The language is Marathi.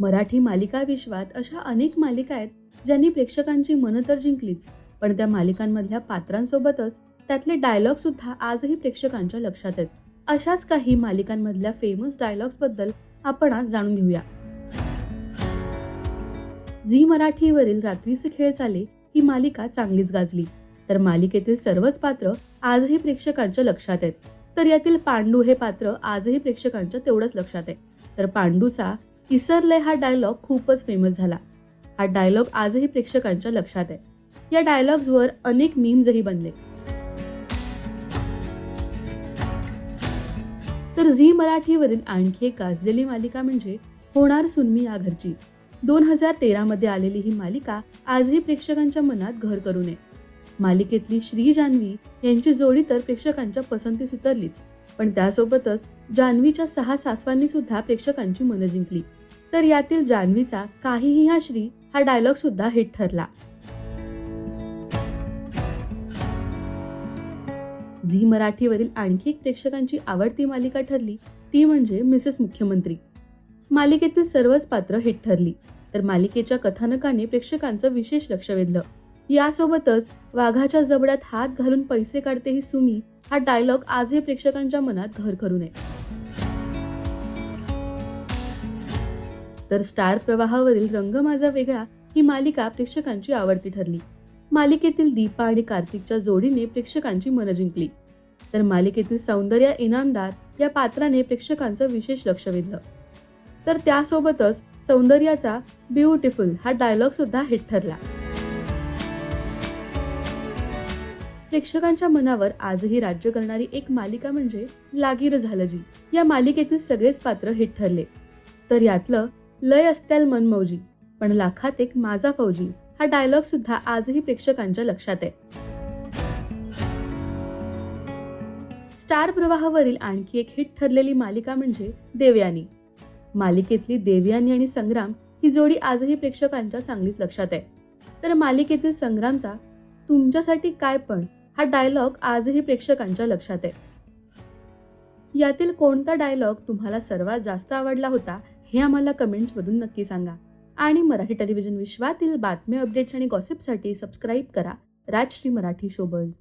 मराठी मालिका विश्वात अशा अनेक मालिका आहेत ज्यांनी प्रेक्षकांची मनं तर जिंकलीच पण त्या मालिकांमधल्या पात्रांसोबतच त्यातले डायलॉग सुद्धा आजही प्रेक्षकांच्या लक्षात आहेत. अशाच काही मालिकांमधल्या फेमस डायलॉग्सबद्दल आपण आज जाणून घेऊया. झी मराठीवरील रात्रीचे खेळ चाले ही मालिका चांगलीच गाजली. तर मालिकेतील सर्वच पात्र आजही प्रेक्षकांच्या लक्षात आहेत. तर यातील पांडू हे पात्र आजही प्रेक्षकांच्या तेवढंच लक्षात आहे. तर पांडूचा किसरले हा डायलॉग खूपच फेमस झाला. हा डायलॉग आजही प्रेक्षकांच्या लक्षात आहे. या डायलॉग्सवर अनेक मीम्सही बनले. तर झी मराठीवरील आणखी एक गाजलेली मालिका म्हणजे होणार सुनमी या घरची. दोन हजार तेरा मध्ये आलेली ही मालिका आजही प्रेक्षकांच्या मनात घर करू नये मालिकेतली श्री जान्हवी यांची जोडी तर प्रेक्षकांच्या पसंतीस उतरलीच. पण त्यासोबतच जान्हवीच्या सहा सासवांनी सुद्धा प्रेक्षकांची मनं जिंकली. तर यातील जान्हवीचा काहीही हा श्री हा डायलॉग सुद्धा हिट ठरला. झी मराठीवरील आणखी एक प्रेक्षकांची आवडती मालिका ठरली ती म्हणजे मिसेस मुख्यमंत्री. मालिकेतील सर्वच पात्र हिट ठरली. तर मालिकेच्या कथानकाने प्रेक्षकांचं विशेष लक्ष वेधलं. यासोबतच वाघाच्या जबड्यात हात घालून पैसे काढते ही सुमी हा डायलॉग आजही प्रेक्षकांच्या मनात घर करू नये. तर स्टार प्रवाहावरील रंग माझा वेगळा ही मालिका प्रेक्षकांची आवडती ठरली. मालिकेतील दीपा आणि कार्तिकच्या जोडीने प्रेक्षकांची मनं जिंकली. तर मालिकेतील सौंदर्य इनामदार या पात्राने प्रेक्षकांचं विशेष लक्ष वेधलं. तर त्यासोबतच सौंदर्याचा ब्युटिफुल हा डायलॉग सुद्धा हिट ठरला. प्रेक्षकांच्या मनावर आजही राज्य करणारी एक मालिका म्हणजे लागीर झालं जी. या मालिकेतील सगळेच पात्र हिट ठरले. तर यातलं लय असत्याल मनमौजी पण लाखात एक माझा फौजी हा डायलॉग सुद्धा आजही प्रेक्षकांच्या लक्षात आहे. स्टार प्रवाहावरील आणखी एक हिट ठरलेली मालिका म्हणजे देवयानी. मालिकेतली देवयानी आणि संग्राम ही जोडी आजही प्रेक्षकांच्या चांगलीच लक्षात आहे. तर मालिकेतील संग्रामचा तुमच्यासाठी काय पण हा डायलॉग आजही प्रेक्षकांच्या लक्षात आहे. यातील कोणता डायलॉग तुम्हाला सर्वात जास्त आवडला होता हे आम्हाला कमेंट्समधून नक्की सांगा. आणि मराठी टेलिव्हिजन विश्वातील बातम्या अपडेट्स आणि गॉसिपसाठी सबस्क्राईब करा. राजश्री मराठी शोबज